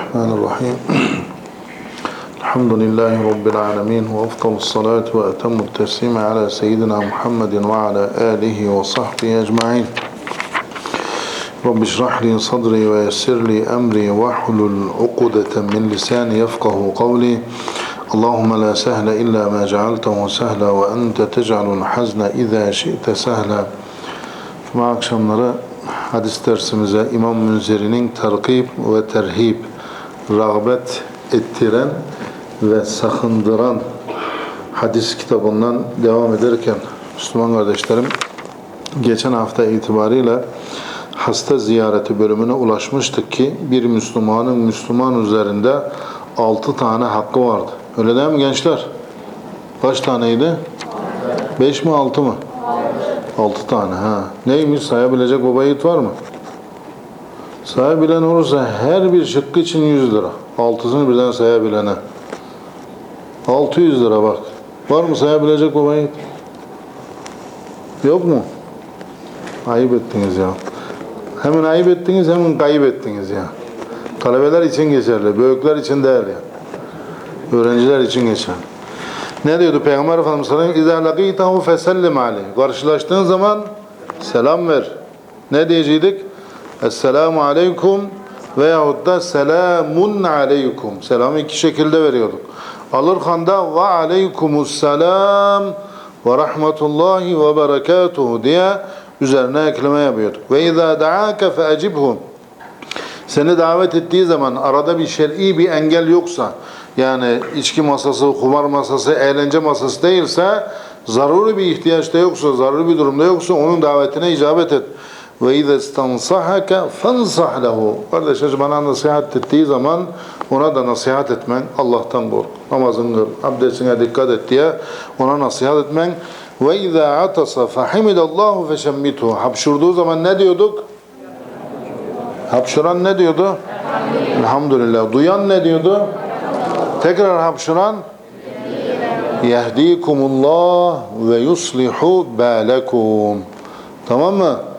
الرحمن الرحيم. الحمد لله رب العالمين وأفضل الصلاة وأتم التسليم على سيدنا محمد وعلى آله وصحبه أجمعين. رب اشرح لي صدري ويسر لي أمري واحلل عقدة من لساني يفقه قولي. اللهم لا سهل إلا ما جعلته سهلا وأنت تجعل الحزن إذا شئت سهلا. Cuma akşamları hadis dersimize İmam Münzeri'nin terkib ve terhib, rağbet ettiren ve sakındıran hadis kitabından devam ederken Müslüman kardeşlerim geçen hafta itibariyle hasta ziyareti bölümüne ulaşmıştık ki bir Müslümanın Müslüman üzerinde altı tane hakkı vardı. Öyle değil mi gençler? Kaç taneydi? Beş mi altı mı? Altı tane ha. Neymiş sayabilecek o bayit var mı? Sayabilen olursa her bir şıkkı için 100 lira. Altısını birden sayabilene. 600 lira bak. Var mı sayabilecek o bayit? Yok mu? Ayıp ettiniz ya. Hemen ayıp ettiniz hemen kayıp ettiniz ya. Talebeler için geçerli. Büyükler için ya. Öğrenciler için geçerli. Ne diyordu Peygamber Efendimiz sallallahu aleyhi ve sellem? İzâ lakîtahu fesellim aleyh. Karşılaştığın zaman selam ver. Ne diyecektik? Esselamu aleyküm veyahut da selamun aleyküm. Selamı iki şekilde veriyorduk. Alırken de ve aleykümüsselam ve rahmetullahi ve berekatuhu diye üzerine ekleme yapıyorduk. Ve izâ da'âke feecibhum. Seni davet ettiği zaman arada bir şer'i bir engel yoksa yani içki masası, kumar masası, eğlence masası değilse zaruri bir ihtiyaçta yoksa, zaruri bir durumda yoksa onun davetine icabet et. Ve izâ istansahake fansah lehu. Kardeşler bana nasihat ettiği zaman ona da nasihat etmen, Allah'tan kork. Namazını kıl, abdestine dikkat et diye ona nasihat etmen. Ve izâ atasa fahimidallahu feşemmithu. Hapşurduğu zaman ne diyorduk? Hapşuran ne diyordu? Elhamdülillah. Duyan ne diyordu? Tekrar hapşuran Yehdikumullah ve yuslihu balekum. Tamam mı?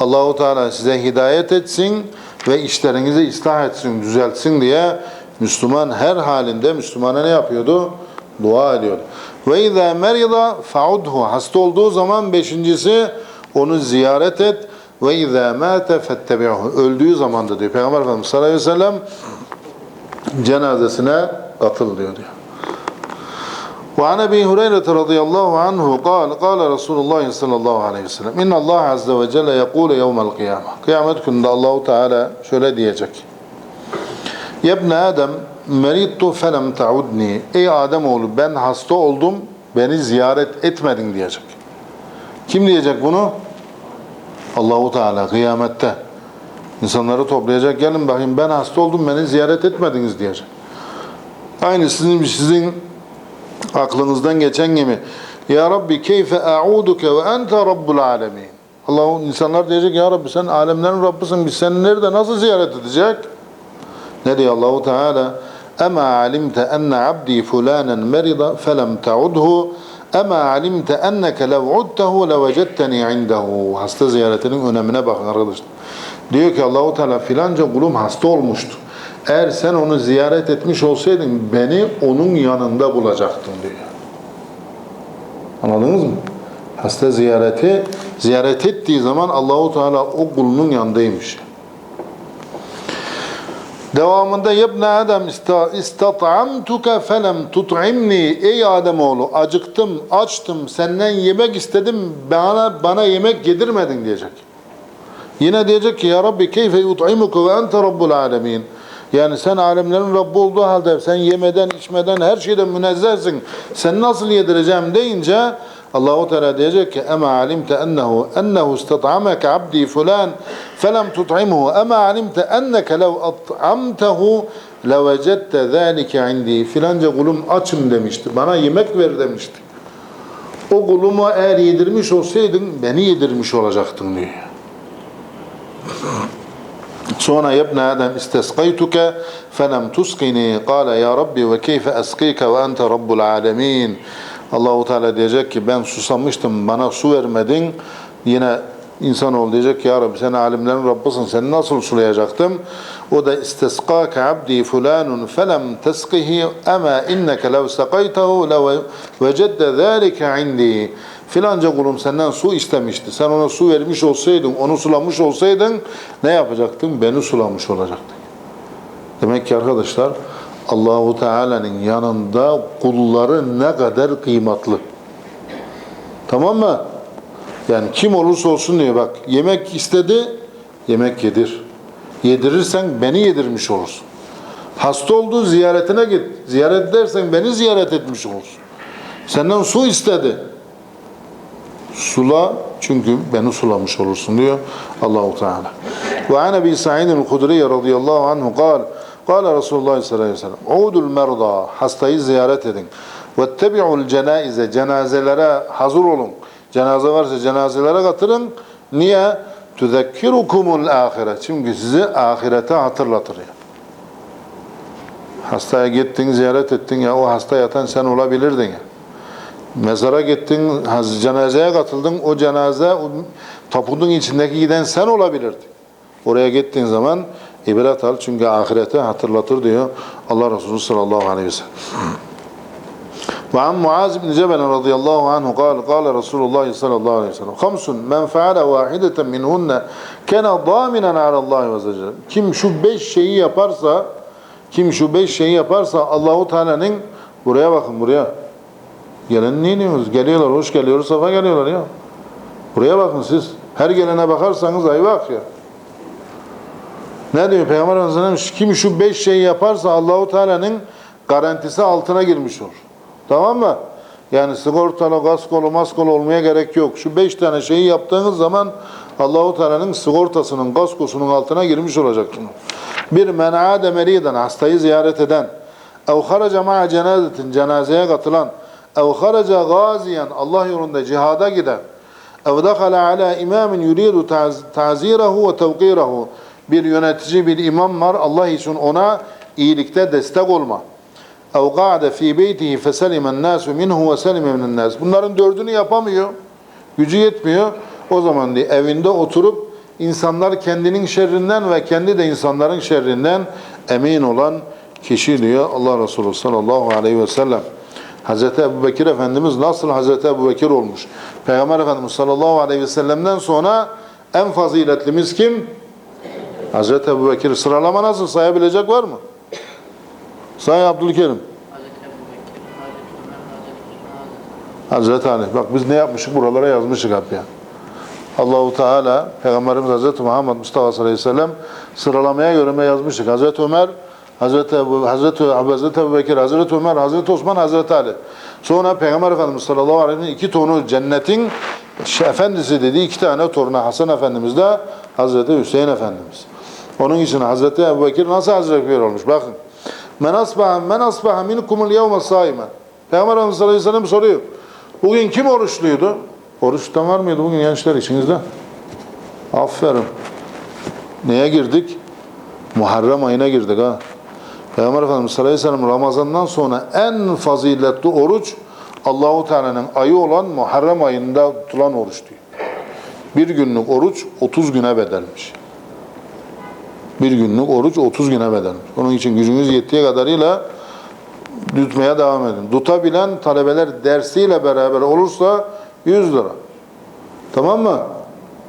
Allahu Teala size hidayet etsin ve işlerinizi ıslah etsin, düzeltsin diye Müslüman her halinde Müslümana ne yapıyordu? Dua ediyordu. Ve izâ merida faudhu. Hasta olduğu zaman beşincisi onu ziyaret et. Ve izâ mâte fettebi'hu. Öldüğü zaman da diyor Peygamber Efendimiz sallallahu aleyhi ve sellem cenazesine katıl diyor. diyor. وعن ابي هريره رضي الله عنه قال قال رسول الله صلى الله عليه وسلم ان الله عز وجل يقول يوم القيامه kıyamet gününde Allahu Teala şöyle diyecek Yebne Adem merittu felem taudni Ey Adem oğlu ben hasta oldum beni ziyaret etmedin diyecek. Kim diyecek bunu? Allahu Teala kıyamette. İnsanları toplayacak gelin bakayım ben hasta oldum beni ziyaret etmediniz diyecek. Aynı sizin sizin aklınızdan geçen gibi Ya Rabbi keyfe a'uduke ve ente rabbul alemin. Allah insanlar diyecek ya Rabbi sen alemlerin Rabbisin biz seni nerede nasıl ziyaret edecek? Ne diyor Allahu Teala? Ema alimte enne abdi fulanen merida felem ta'udhu Ema alimte enneke lev udtehu levecetteni indehu. Hasta ziyaretinin önemine bakın arkadaşlar. Diyor ki Allahu Teala filanca kulum hasta olmuştu. Eğer sen onu ziyaret etmiş olsaydın beni onun yanında bulacaktın diyor. Anladınız mı? Hasta ziyareti ziyaret ettiği zaman Allahu Teala o kulunun yanındaymış. Devamında yebne Adem istat'amtuke felem tut'imni Ey Ademoğlu acıktım, açtım, senden yemek istedim, bana bana yemek yedirmedin diyecek. Yine diyecek ki ya Rabbi keyfe yut'imuke ve ente rabbul alemin. Yani sen alemlerin Rabbi olduğu halde sen yemeden, içmeden, her şeyden münezzehsin. Sen nasıl yedireceğim deyince Allahu Teala diyecek ki ema alimte ennehu ennehu istat'ameke abdi fulan felem tut'imhu ema alimte enneke lev at'amtehu levecette zâlike indi filanca kulum açım demişti. Bana yemek ver demişti. O kulumu eğer yedirmiş olsaydın beni yedirmiş olacaktın diyor. Yebne Adem isteskaytuke felem tuskini kâle ya Rabbi ve keyfe eskike ve ente rabbul alemin. Allahu Teala diyecek ki ben susamıştım bana su vermedin. Yine İnsanoğlu diyecek ki ya Rabbi sen alimlerin Rabbisin seni nasıl sulayacaktım? O da isteskâke abdi fulanun felem teskihi ama inneke lev sakaytehu lev vecedde zâlike indi. Filanca kulum senden su istemişti. Sen ona su vermiş olsaydın, onu sulamış olsaydın ne yapacaktın? Beni sulamış olacaktın. Demek ki arkadaşlar Allahu Teala'nın yanında kulları ne kadar kıymetli. Tamam mı? Yani kim olursa olsun diyor bak yemek istedi yemek yedir. Yedirirsen beni yedirmiş olursun. Hasta olduğu ziyaretine git. Ziyaret edersen beni ziyaret etmiş olursun. Senden su istedi. Sula çünkü beni sulamış olursun diyor Allahu Teala. Ve an Ebi Sa'id el-Hudri radıyallahu anhu قال قال Resulullah sallallahu aleyhi ve sellem Udul merda hastayı ziyaret edin. Vettebi'ul cenaize cenazelere hazır olun. Cenaze varsa cenazelere katılın. Niye? Tüzekkirukumul ahiret. Çünkü sizi ahirete hatırlatır ya. Hastaya gittin, ziyaret ettin ya o hasta yatan sen olabilirdin ya. Mezara gittin, haz- cenazeye katıldın, o cenaze o tapudun içindeki giden sen olabilirdin. Oraya gittiğin zaman ibret al çünkü ahirete hatırlatır diyor Allah Resulü sallallahu aleyhi ve sellem. وعن معاذ بن جبل رضي الله عنه قال قال رسول الله صلى الله عليه وسلم خمس من فعل واحدة منهن كان ضامنا على الله عز وجل kim şu beş şeyi yaparsa kim şu beş şeyi yaparsa Allahu Teala'nın buraya bakın buraya gelen ne diyorsunuz geliyorlar hoş geliyoruz safa geliyorlar ya buraya bakın siz her gelene bakarsanız ay bak ya ne diyor Peygamber Efendimiz kim şu beş şeyi yaparsa Allahu Teala'nın garantisi altına girmiş olur. Tamam mı? Yani sigortalı, gaskolu, maskolu olmaya gerek yok. Şu beş tane şeyi yaptığınız zaman Allahu Teala'nın sigortasının, gaskosunun altına girmiş olacaksınız. Bir men ade meriden hastayı ziyaret eden, ev haraca cenazetin cenazeye katılan, ev haraca gaziyen Allah yolunda cihada giden. Ev dakhala ala imamin yuridu tazirehu ve tevkirehu bir yönetici bir imam var Allah için ona iyilikte destek olma. Ev ga'de fi beytihi feselimen nasu minhu ve selime minen bunların dördünü yapamıyor gücü yetmiyor. O zaman diye evinde oturup insanlar kendinin şerrinden ve kendi de insanların şerrinden emin olan kişi diyor Allah Resulü sallallahu aleyhi ve sellem. Hazreti Ebu Bekir Efendimiz nasıl Hazreti Ebu Bekir olmuş? Peygamber Efendimiz sallallahu aleyhi ve sellem'den sonra en faziletlimiz kim? Hazreti Ebu Bekir. Sıralama nasıl? Sayabilecek var mı? Say Abdülkerim. Hazreti Ali. Bak biz ne yapmışık buralara yazmışık hep ya. Allahu Teala Peygamberimiz Hazreti Muhammed Mustafa sallallahu aleyhi ve sellem sıralamaya göre ne yazmışık. Hazreti Ömer, Hazreti Ebu, Hazreti, Hazreti Ebu Bekir, Hazreti Ömer, Hazreti Osman, Hazreti Ali. Sonra Peygamber Efendimiz sallallahu aleyhi ve sellem iki tonu cennetin efendisi dediği iki tane torunu Hasan Efendimiz de Hazreti Hüseyin Efendimiz. Onun için Hazreti Ebu Bekir nasıl Hazreti Bekir olmuş? Bakın. Men asbaha men asbaha minkumul yevme saimen. Peygamber Efendimiz sallallahu aleyhi ve sellem soruyor. Bugün kim oruçluydu? Oruç tutan var mıydı bugün gençler içinizde? Aferin. Neye girdik? Muharrem ayına girdik ha. Peygamber Efendimiz sallallahu aleyhi ve sellem Ramazan'dan sonra en faziletli oruç Allahu Teala'nın ayı olan Muharrem ayında tutulan oruç diyor. Bir günlük oruç 30 güne bedelmiş. Bir günlük oruç 30 güne bedelmiş. Onun için gücünüz yettiği kadarıyla tutmaya devam edin. Tutabilen talebeler dersiyle beraber olursa 100 lira. Tamam mı?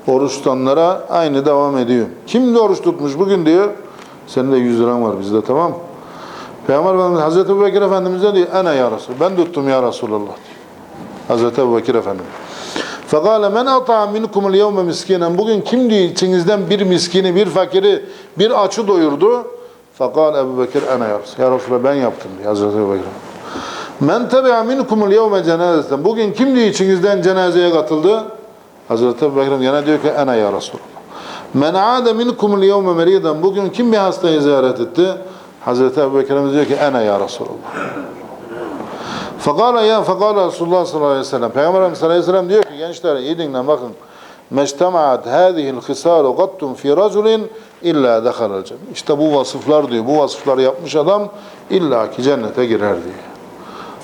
Oruç tutanlara aynı devam ediyor. Kim de oruç tutmuş bugün diyor. Senin de 100 liran var bizde tamam mı? Peygamber Efendimiz Hazreti Ebu Bekir Efendimiz de diyor ene ya Resul. Ben tuttum ya Resulallah diyor. Hazreti Ebu Bekir Efendimiz. Fekale men ata minkumul yevme miskinen. Bugün kim diyor içinizden bir miskini, bir fakiri, bir açı doyurdu? Fekal Ebu Bekir ene ya Resul. Ya Resulallah ben yaptım diyor Hazreti Ebu Bekir. Men tebi'a minkumul yevme cenazeten. Bugün kim diyor içinizden cenazeye katıldı? Hazreti Ebu Bekir gene diyor ki ene ya Resulallah. Men ade minkumul yevme meriden. Bugün kim bir hastayı ziyaret etti? Hazreti Ebu Bekir'imiz diyor ki ene ya Resulallah. Fakala ya fakala Resulullah sallallahu aleyhi ve sellem. Peygamber Efendimiz sallallahu aleyhi ve sellem diyor ki gençler iyi dinleyin bakın. Meçtemaat hâzihil hısâlu gattun fi raculin illa dehalel cennet. İşte bu vasıflar diyor. Bu vasıfları yapmış adam illa ki cennete girer diyor.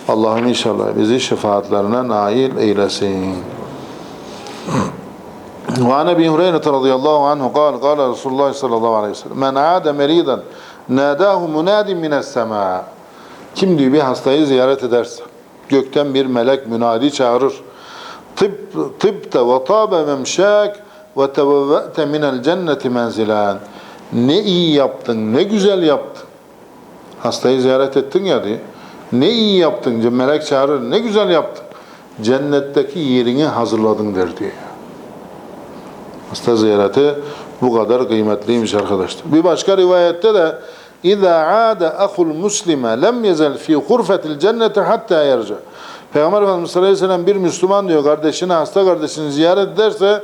Allah'ım inşallah bizi şefaatlerine nail eylesin. وعن ابي هريره رضي الله عنه قال قال رسول الله صلى الله عليه وسلم من عاد مريضا Nâdâhu munâdin minessemâ. Kim diyor bir hastayı ziyaret ederse gökten bir melek münadi çağırır. Tıp tıbte ve tabe memşak ve tevevve'te minel cenneti menzilen. Ne iyi yaptın, ne güzel yaptın. Hastayı ziyaret ettin ya diye. Ne iyi yaptın, melek çağırır, ne güzel yaptın. Cennetteki yerini hazırladın der diye. Hasta ziyareti bu kadar kıymetliymiş arkadaşlar. Bir başka rivayette de İza aada ahul muslime lem yezel fi hurfetil cenneti hatta yerce. Peygamber Efendimiz sallallahu aleyhi ve sellem bir Müslüman diyor kardeşini, hasta kardeşini ziyaret ederse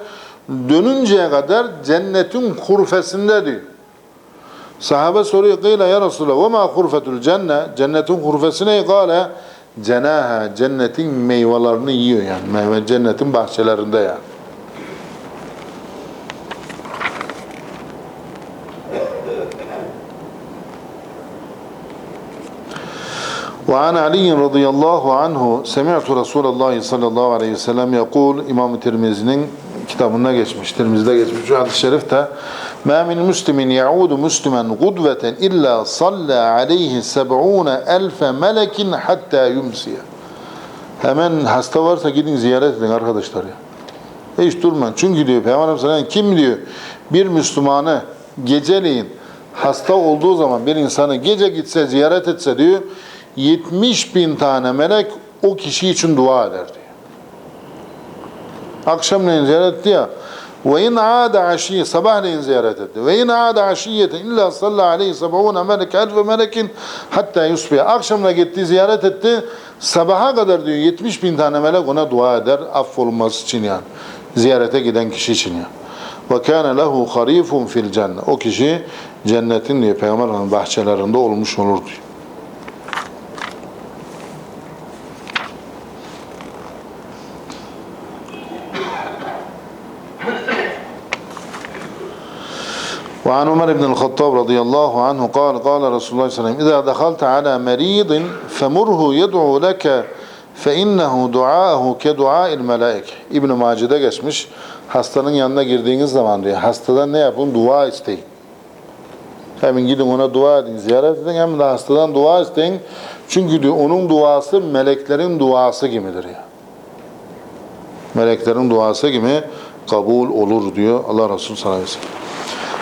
dönünceye kadar cennetin hurfesinde diyor. Sahabe soruyor kıyla ya Resulallah ve ma hurfetul cenne cennetin hurfesi ne? Kale cenaha cennetin meyvelerini yiyor yani. Meyve cennetin bahçelerinde yani. وعن علي رضي الله عنه سمعت رسول الله صلى الله عليه وسلم يقول İmam Tirmizi'nin kitabında geçmiş, Tirmizi'de geçmiş şu hadis-i şerif de مَا مِنْ مُسْلِمٍ يَعُودُ مُسْلِمًا غُدْوَةً إِلَّا صَلَّى عَلَيْهِ سَبْعُونَ أَلْفَ مَلَكٍ حَتَّى يُمْسِيَ Hemen hasta varsa gidin ziyaret edin arkadaşlar ya. Hiç durmayın. Çünkü diyor Peygamber Efendimiz kim diyor bir Müslümanı geceleyin hasta olduğu zaman bir insanı gece gitse ziyaret etse diyor 70 bin tane melek o kişi için dua eder diyor. Akşamleyin ziyaret etti ya ve in aada aşiye sabahleyin ziyaret etti. Ve in aada aşiyeten illa sallallahu aleyhi seb'une melek elfe melekin hatta yusbiha. Akşamına gitti ziyaret etti. Sabaha kadar diyor 70 bin tane melek ona dua eder affolunması için yani. Ziyarete giden kişi için yani. Ve kâne lehu harifun fil cennet. O kişi cennetin diyor Peygamber'in bahçelerinde olmuş olur diyor. وعن عمر بن الخطاب رضي الله عنه قال قال رسول الله صلى الله عليه وسلم إذا دخلت على مريض فمره يدعو لك فإنه دعاءه كدعاء الملائكة İbn Mace'de geçmiş. Hastanın yanına girdiğiniz zaman diyor. Hastadan ne yapın? Dua isteyin. Hemen gidin ona dua edin, ziyaret edin. Hem de hastadan dua isteyin. Çünkü diyor onun duası meleklerin duası gibidir ya. Meleklerin duası gibi kabul olur diyor Allah Resulü sallallahu aleyhi ve sellem.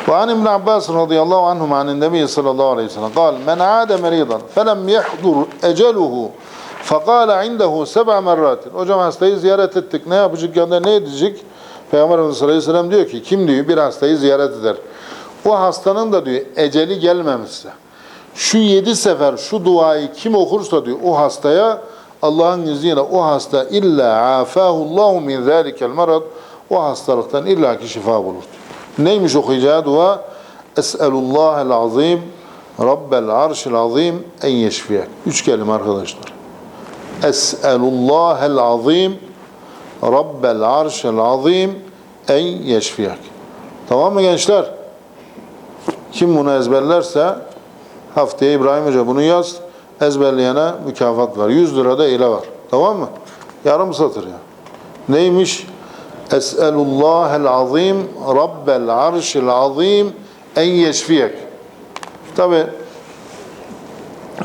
وعن ابن عباس رضي الله عنهما عن النبي صلى الله عليه وسلم قال من عاد مريضا فلم يحضر أجله فقال عنده سبع مرات Hocam hastayı ziyaret ettik. Ne yapacak yanında ne edecek? Peygamber Efendimiz sallallahu aleyhi ve sellem diyor ki kim diyor bir hastayı ziyaret eder. O hastanın da diyor eceli gelmemişse şu yedi sefer şu duayı kim okursa diyor o hastaya Allah'ın izniyle o hasta illa afahullahu min zalikel marad o hastalıktan illaki şifa bulur. Neymiş okuyacağı dua? Es'elullahel azim Rabbel arşil azim en yeşfiyek. Üç kelime arkadaşlar. Es'elullahel azim Rabbel arşil azim en yeşfiyek. Tamam mı gençler? Kim bunu ezberlerse haftaya İbrahim Hoca bunu yaz. Ezberleyene mükafat var. 100 lira da ile var. Tamam mı? Yarım satır ya. Neymiş? Es'elullahel azim Rabbel arşil azim en yeşfiyek. Tabi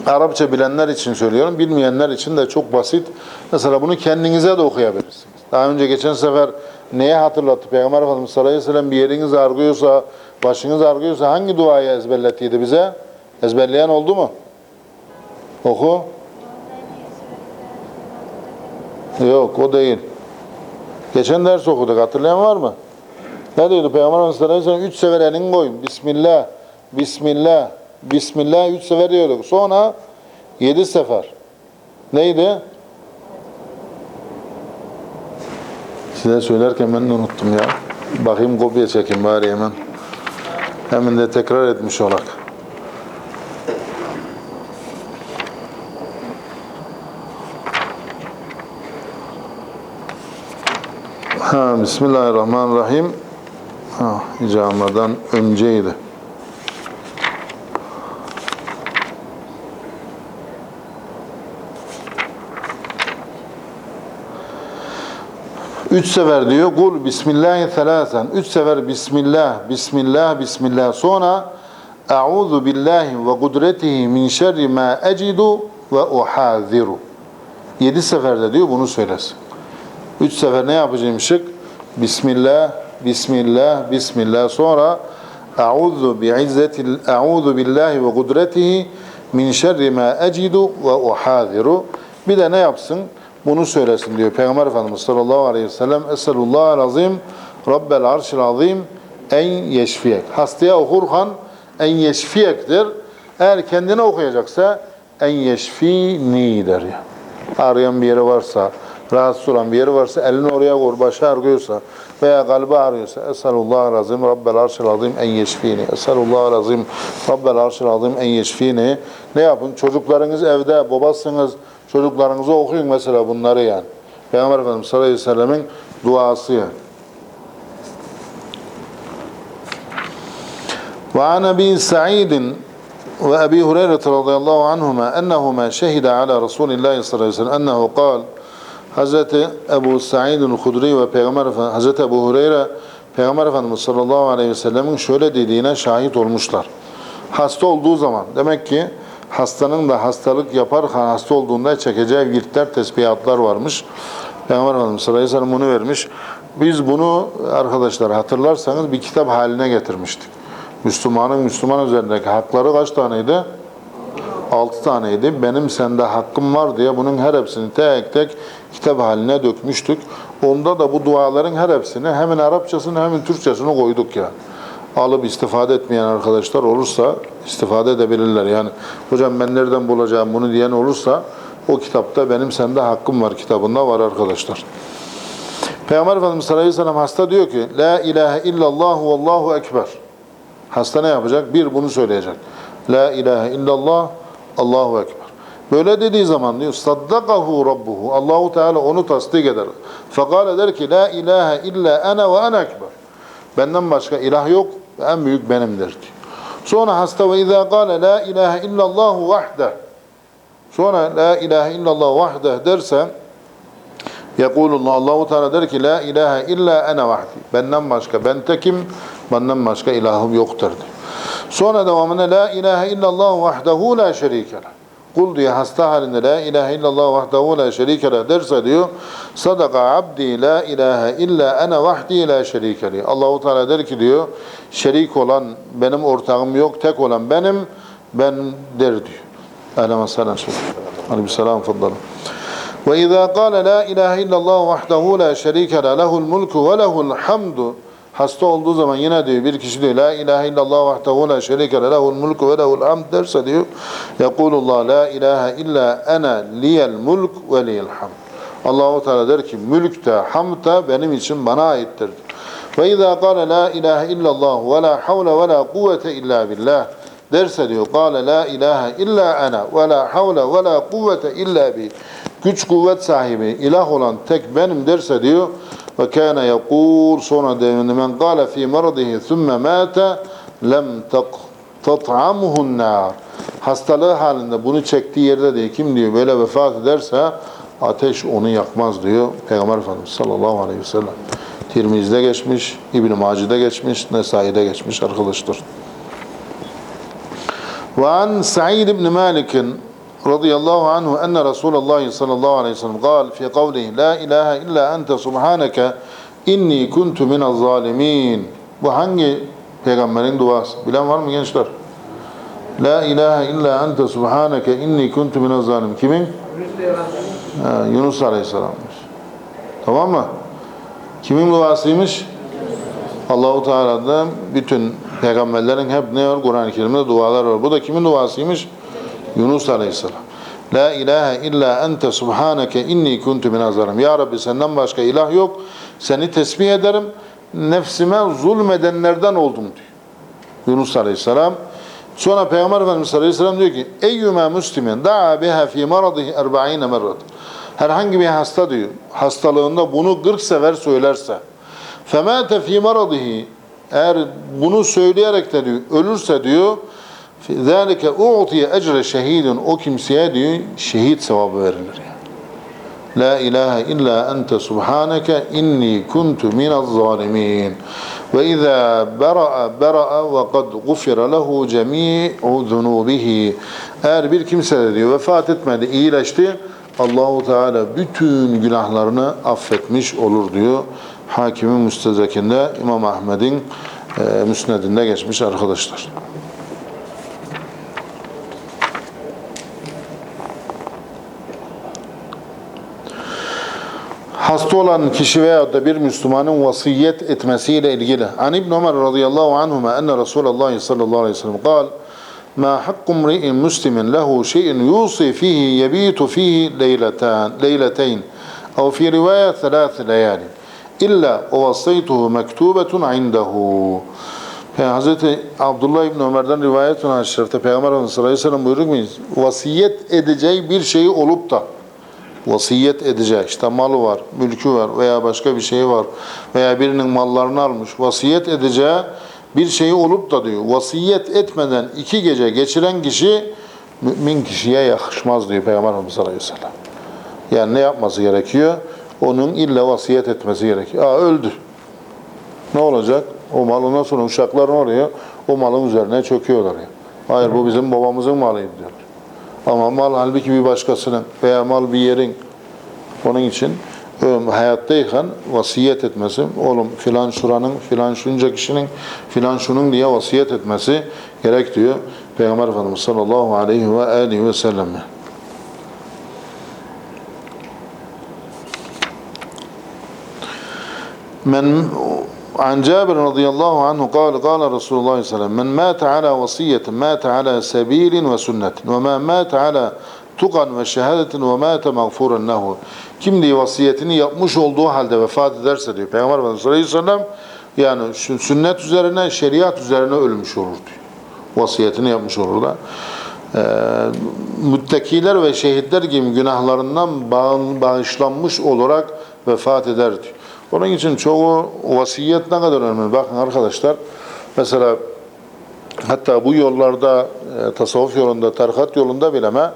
Arapça bilenler için söylüyorum. Bilmeyenler için de çok basit. Mesela bunu kendinize de okuyabilirsiniz. Daha önce geçen sefer neye hatırlattı? Peygamber Efendimiz sallallahu bir yeriniz ağrıyorsa, başınız ağrıyorsa hangi duayı ezberlettiydi bize? Ezberleyen oldu mu? Oku. Yok o değil. Geçen ders okuduk. Hatırlayan var mı? Ne diyordu Peygamber Efendimiz sallallahu aleyhi ve sellem? Üç sefer elini koyun. Bismillah, Bismillah, Bismillah üç sefer diyorduk. Sonra yedi sefer. Neydi? Size söylerken ben de unuttum ya. Bakayım kopya çekeyim bari hemen. Hemen de tekrar etmiş olak. Ha, Bismillahirrahmanirrahim. Ha, icamadan önceydi. Üç sefer diyor. Kul Bismillahi selasen. Üç sefer Bismillah, Bismillah, Bismillah. Sonra Eûzu billahi ve kudretihi min şerri ma ecidu ve uhaziru. Yedi seferde diyor bunu söylesin. Üç sefer ne yapacakmışık? Bismillah, Bismillah, Bismillah. Sonra Eûzu bi'izzetil Eûzu billahi ve kudretihi min şerri ma ecidu ve uhaziru. Bir de ne yapsın? Bunu söylesin diyor Peygamber Efendimiz sallallahu aleyhi ve sellem. Eselullahal azim Rabbel arşil azim en yeşfiyek. Hastaya okurken en yeşfiyektir. Eğer kendine okuyacaksa en yeşfini der ya. Ağrıyan bir yeri varsa, rahatsız olan bir yeri varsa elini oraya koy, başı ağrıyorsa veya kalbi ağrıyorsa Esallallahu azim Rabbel arşil azim en yeşfini. Esallallahu azim Rabbel arşil azim en yeşfini. Ne yapın? Çocuklarınız evde, babasınız, çocuklarınıza okuyun mesela bunları yani. Peygamber Efendimiz sallallahu aleyhi ve sellemin duası yani. وعن ابي سعيد وابي هريره رضي الله عنهما انهما شهد على رسول الله صلى الله عليه وسلم انه قال Hazreti Ebu Sa'id el-Hudri ve Peygamber Efendimiz, Hazreti Ebu Hureyre Peygamber Efendimiz sallallahu aleyhi ve sellemin şöyle dediğine şahit olmuşlar. Hasta olduğu zaman demek ki hastanın da hastalık yaparken hasta olduğunda çekeceği virtler, tesbihatlar varmış. Peygamber Efendimiz sallallahu aleyhi ve sellem bunu vermiş. Biz bunu arkadaşlar hatırlarsanız bir kitap haline getirmiştik. Müslümanın Müslüman üzerindeki hakları kaç taneydi? Altı taneydi. Benim sende hakkım var diye bunun her hepsini tek tek kitap haline dökmüştük. Onda da bu duaların her hepsini hemen Arapçasını hemen Türkçesini koyduk ya. Alıp istifade etmeyen arkadaşlar olursa istifade edebilirler. Yani hocam ben nereden bulacağım bunu diyen olursa o kitapta benim sende hakkım var kitabında var arkadaşlar. Peygamber Efendimiz sallallahu aleyhi hasta diyor ki La ilahe illallah ve Allahu ekber. Hasta ne yapacak? Bir bunu söyleyecek. La ilahe illallah Allahu ekber. Böyle dediği zaman diyor saddakahu rabbuhu. Allahu Teala onu tasdik eder. Fekale der ki la ilahe illa ana ve ana ekber. Benden başka ilah yok ve en büyük benimdir diyor. Sonra hasta ve izâ kâle la ilahe illallah vahde. Sonra la ilahe illallah vahde derse Yekulullah Allahu Teala der ki la ilahe illa ana vahdi. Benden başka ben tekim, benden başka ilahım yoktur diyor. Sonra devamında La ilahe illallah vahdehu la şerikele. Kul diye hasta halinde La ilahe illallah vahdehu la şerikele derse diyor Sadaka abdi la ilahe illa ene vahdi la şerikele. Allahu Teala der ki diyor şerik olan benim ortağım yok tek olan benim ben der diyor. Aleyhisselam selam. Aleyhisselam faddalı. وإذا قال لا إله إلا الله وحده لا شريك له له الملك وله الحمد hasta olduğu zaman yine diyor bir kişi diyor la ilahe illallah vahdehu la şerike le lehul mulku ve lehul hamd derse diyor yekulullah la ilahe illa ana liyel mulk ve liyel hamd. Allahu Teala der ki mülk de hamd da benim için bana aittir. Ve izâ kâle la ilahe illallah ve la havle ve la kuvvete illa billah derse diyor kâle la ilahe illa ana ve la havle ve la kuvvete illa bi güç kuvvet sahibi ilah olan tek benim derse diyor ve kâne yekûl sonra diyor men gâle fî maradihi thumme mâte lem tat'amuhun nâr. Hastalığı halinde bunu çektiği yerde diyor kim diyor böyle vefat ederse ateş onu yakmaz diyor Peygamber Efendimiz sallallahu aleyhi ve sellem. Tirmiz'de geçmiş, İbn-i Maci'de geçmiş, Nesai'de geçmiş arkadaşlar. Ve an Sa'id ibn Malik'in رضي الله عنه أن رسول الله صلى الله عليه وسلم قال في قوله لا إله إلا أنت سبحانك إني كنت من الظالمين Bu hangi peygamberin duası? Bilen var mı gençler? La ilahe illa ente subhaneke inni kuntu minez zalim. Kimin? Ha, Yunus Aleyhisselam'mış. Tamam mı? Kimin duasıymış? Allahu Teala'dan bütün peygamberlerin hep ne var? Kur'an-ı Kerim'de dualar var. Bu da kimin duasıymış? Yunus Aleyhisselam. La ilahe illa ente subhaneke inni kuntu minez zalim. Ya Rabbi senden başka ilah yok. Seni tesbih ederim. Nefsime zulmedenlerden oldum diyor. Yunus Aleyhisselam. Sonra Peygamber Efendimiz Aleyhisselam diyor ki Eyyüme müslimin da'a biha fi maradihi erba'ine merrat. Herhangi bir hasta diyor. Hastalığında bunu 40 sefer söylerse. Femâte fi maradihi eğer bunu söyleyerek de diyor, ölürse diyor Zâlike u'tiye ecre şehidun. O kimseye diyor şehit sevabı verilir. La ilahe illa ente subhaneke inni kuntu minel zalimin. Ve izâ bera'a bera'a ve kad gufira lehu cemi'u zunubihi. Eğer bir kimse diyor vefat etmedi, iyileşti. Allahu Teala bütün günahlarını affetmiş olur diyor. Hakimin Müstezekinde İmam Ahmed'in e, müsnedinde geçmiş arkadaşlar. hasta olan kişi veya da bir Müslümanın vasiyet etmesiyle ilgili. An İbn Ömer radıyallahu anhuma enne Resulullah sallallahu aleyhi ve sellem قال ما حق امرئ مسلم له شيء يوصي فيه يبيت فيه ليلتان ليلتين أو في رواية ثلاث ليال إلا ووصيته مكتوبة عنده Yani Hazreti Abdullah İbni Ömer'den rivayet olan şerifte Peygamber Efendimiz sallallahu aleyhi ve sellem buyuruyor muyuz? Vasiyet edeceği bir şeyi olup da vasiyet edecek. İşte malı var, mülkü var veya başka bir şey var veya birinin mallarını almış. Vasiyet edeceği bir şeyi olup da diyor. Vasiyet etmeden iki gece geçiren kişi mümin kişiye yakışmaz diyor Peygamber Efendimiz sallallahu aleyhi ve sellem. Yani ne yapması gerekiyor? Onun illa vasiyet etmesi gerekiyor. Aa öldü. Ne olacak? O mal ondan sonra uşakların oraya o malın üzerine çöküyorlar ya. Hayır bu bizim babamızın malıydı diyorlar. Ama mal halbuki bir başkasının veya mal bir yerin. Onun için hayattayken vasiyet etmesi, oğlum filan şuranın, filan şunca kişinin, filan şunun diye vasiyet etmesi gerek diyor Peygamber Efendimiz sallallahu aleyhi ve aleyhi ve sellem. من عن جابر رضي الله عنه قال قال رسول الله صلى الله عليه وسلم من مات على وصية مات على سبيل وسنة وما مات على tukan ve şehadetin ve mâte mağfuren lehu. Kim diye vasiyetini yapmış olduğu halde vefat ederse diyor Peygamber Efendimiz sallallahu aleyhi ve sellem yani şu sünnet üzerine, şeriat üzerine ölmüş olur diyor. Vasiyetini yapmış olur da. Ee, müttakiler ve şehitler gibi günahlarından bağ- bağışlanmış olarak vefat eder diyor. Onun için çoğu vasiyet ne kadar önemli. Bakın arkadaşlar mesela hatta bu yollarda e, tasavvuf yolunda, tarikat yolunda bileme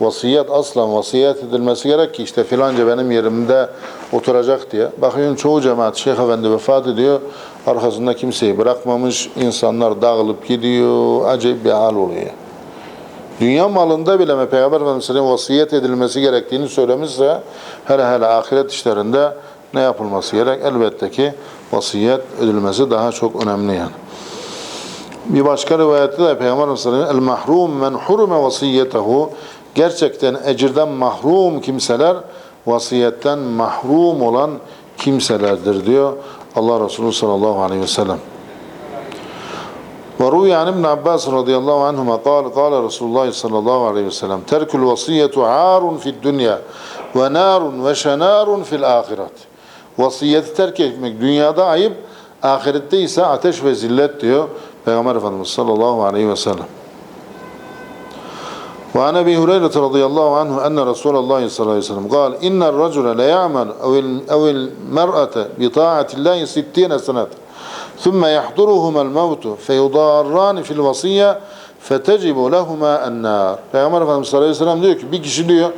vasiyet aslan vasiyet edilmesi gerek ki işte filanca benim yerimde oturacak diye. Bakıyorum çoğu cemaat Şeyh Efendi vefat ediyor. Arkasında kimseyi bırakmamış. insanlar dağılıp gidiyor. Acayip bir hal oluyor. Dünya malında bile Peygamber Efendimiz'in vasiyet edilmesi gerektiğini söylemişse hele hele ahiret işlerinde ne yapılması gerek? Elbette ki vasiyet edilmesi daha çok önemli yani. Bir başka rivayette de Peygamber Efendimiz el mahrum men hurume vasiyetehu gerçekten ecirden mahrum kimseler vasiyetten mahrum olan kimselerdir diyor Allah Resulü sallallahu aleyhi ve sellem. وروي عن ابن عباس رضي الله عنهما قال قال رسول الله صلى الله عليه وسلم ترك الوصية عار في الدنيا ونار وشنار في الآخرة Vasiyeti terk etmek dünyada ayıp, ahirette ise ateş ve zillet diyor Peygamber Efendimiz sallallahu aleyhi ve sellem. وعن ابي هريره رضي الله عنه ان رسول الله صلى الله عليه وسلم قال ان الرجل ليعمل او او المراه بطاعه الله ستين سنه ثم يحضرهما الموت فيضاران في الوصيه فتجب لهما النار Peygamber Efendimiz sallallahu aleyhi ve sellem diyor ki bir kişi diyor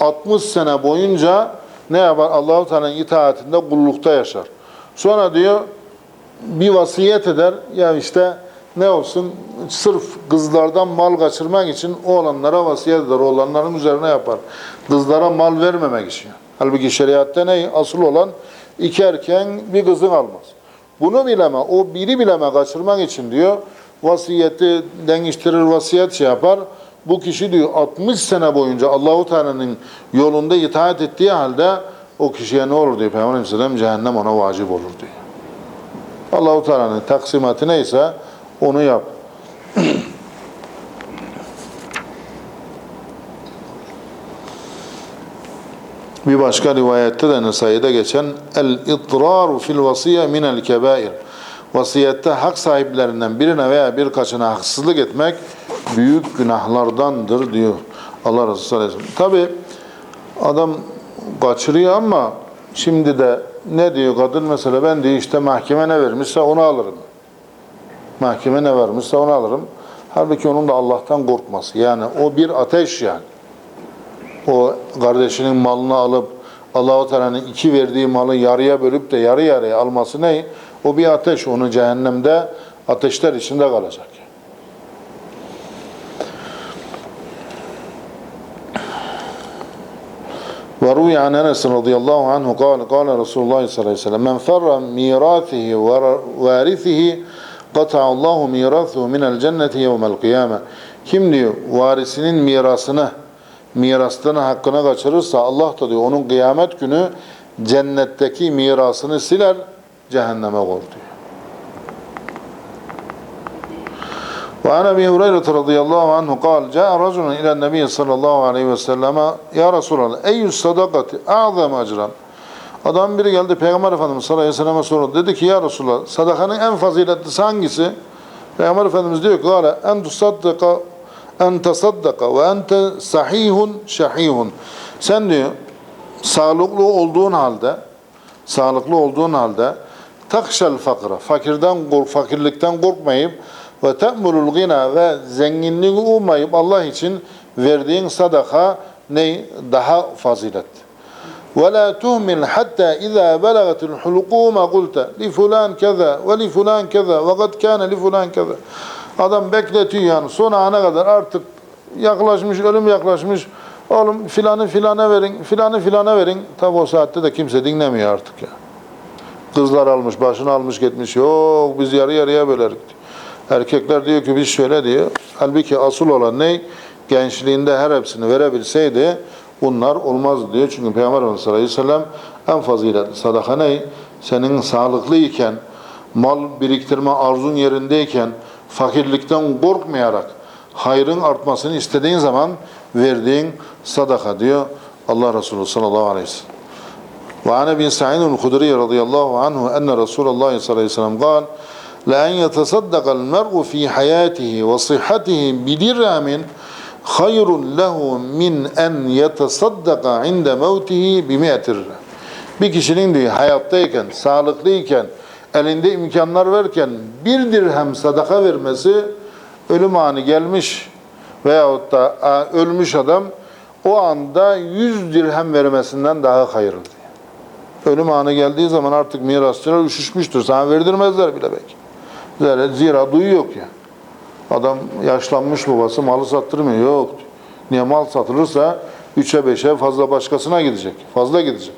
60 sene boyunca ne yapar? Allahu Teala'nın itaatinde kullukta yaşar. Sonra diyor bir vasiyet eder. Ya işte ne olsun sırf kızlardan mal kaçırmak için oğlanlara vasiyet eder. Oğlanların üzerine yapar. Kızlara mal vermemek için. Halbuki şeriatta ne? Asıl olan iki erken bir kızın almaz. Bunu bileme, o biri bileme kaçırmak için diyor vasiyeti değiştirir, vasiyet şey yapar. Bu kişi diyor 60 sene boyunca Allahu Teala'nın yolunda itaat ettiği halde o kişiye ne olur diyor Peygamber Aleyhisselam cehennem ona vacip olur diyor. Allahu Teala'nın taksimatı neyse onu yap. Bir başka rivayette de Nesai'de geçen el-idraru fil vasiye minel kebair. Vasiyette hak sahiplerinden birine veya birkaçına haksızlık etmek büyük günahlardandır diyor Allah Resulü sallallahu aleyhi ve sellem. Tabi adam kaçırıyor ama şimdi de ne diyor kadın mesela ben diyor işte mahkeme ne vermişse onu alırım. Mahkeme ne vermişse onu alırım. Halbuki onun da Allah'tan korkması. Yani o bir ateş yani. O kardeşinin malını alıp Allahu Teala'nın iki verdiği malı yarıya bölüp de yarı yarıya alması ne? O bir ateş. Onu cehennemde ateşler içinde kalacak. وروي عن انس رضي الله عنه قال قال رسول الله صلى الله عليه وسلم من فر ميراثه ووارثه قطع الله ميراثه من الجنة يوم القيامة kim diyor varisinin mirasını mirastan hakkını kaçırırsa Allah da diyor onun kıyamet günü cennetteki mirasını siler cehenneme kor diyor. وعن ابي هريره رضي الله عنه قال جاء رجل الى النبي صلى الله عليه وسلم يا رسول الله اي الصدقه اعظم اجرا Adam biri geldi Peygamber Efendimiz sallallahu aleyhi ve selleme sordu. Dedi ki ya Resulallah sadakanın en faziletlisi hangisi? Peygamber Efendimiz diyor ki Gale en tusaddaka en tasaddaka ve ente sahihun şahihun. Sen diyor sağlıklı olduğun halde sağlıklı olduğun halde takşel fakra fakirden kork, fakirlikten korkmayıp ve te'murul gina ve zenginliği ummayıp Allah için verdiğin sadaka ne daha fazilet. Ve la tuhmin hatta iza belagatil hulukuma kulte li fulan keza ve li fulan keza ve kad kâne li fulan keza. Adam bekletiyor yani son ana kadar artık yaklaşmış, ölüm yaklaşmış. Oğlum filanı filana verin, filanı filana verin. Tabi o saatte de kimse dinlemiyor artık ya. Kızlar almış, başını almış gitmiş. Yok biz yarı yarıya bölerdik. Erkekler diyor ki biz şöyle diyor. Halbuki asıl olan ne? Gençliğinde her hepsini verebilseydi bunlar olmaz diyor. Çünkü Peygamber Efendimiz sallallahu aleyhi ve sellem en faziletli sadaka ne? Senin sağlıklıyken, mal biriktirme arzun yerindeyken, fakirlikten korkmayarak hayrın artmasını istediğin zaman verdiğin sadaka diyor Allah Resulü sallallahu aleyhi ve sellem. وعن ابي سعيد الخدري رضي الله عنه أن رسول الله صلى الله عليه وسلم قال لأن يتصدق المرء في حياته وصحته بدرهم خير له من أن يتصدق عند موته بمئة درهم bir kişinin diyor hayattayken, sağlıklıyken, elinde imkanlar varken bir dirhem sadaka vermesi ölüm anı gelmiş veyahut da a, ölmüş adam o anda yüz dirhem vermesinden daha hayırlı diyor. Ölüm anı geldiği zaman artık mirasçılar üşüşmüştür. Sana verdirmezler bile belki. Zira, zira duyu yok ya. Adam yaşlanmış babası malı sattırmıyor. Yok. Niye mal satılırsa üçe beşe fazla başkasına gidecek. Fazla gidecek.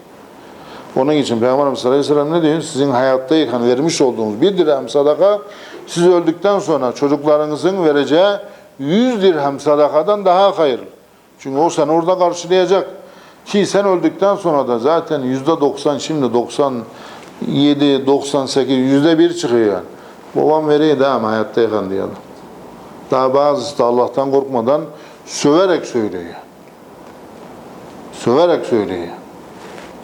Onun için Peygamberimiz sallallahu aleyhi ne diyor? Sizin hayattayken vermiş olduğunuz bir dirhem sadaka siz öldükten sonra çocuklarınızın vereceği yüz dirhem sadakadan daha hayırlı. Çünkü o seni orada karşılayacak. Ki sen öldükten sonra da zaten yüzde doksan şimdi 97, 98, yüzde bir çıkıyor yani. Babam veriyor da ama hayattayken adam. Daha bazısı da Allah'tan korkmadan söverek söylüyor. Söverek söylüyor.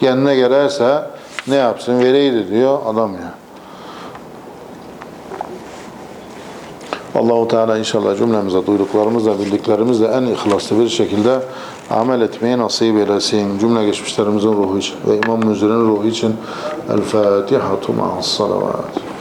Kendine gelirse ne yapsın vereydi diyor adam ya. Allahu Teala inşallah cümlemize duyduklarımızla bildiklerimizle en ihlaslı bir şekilde amel etmeyi nasip eylesin. Cümle geçmişlerimizin ruhu için ve İmam Müzir'in ruhu için El Fatihatu ma'as salavat.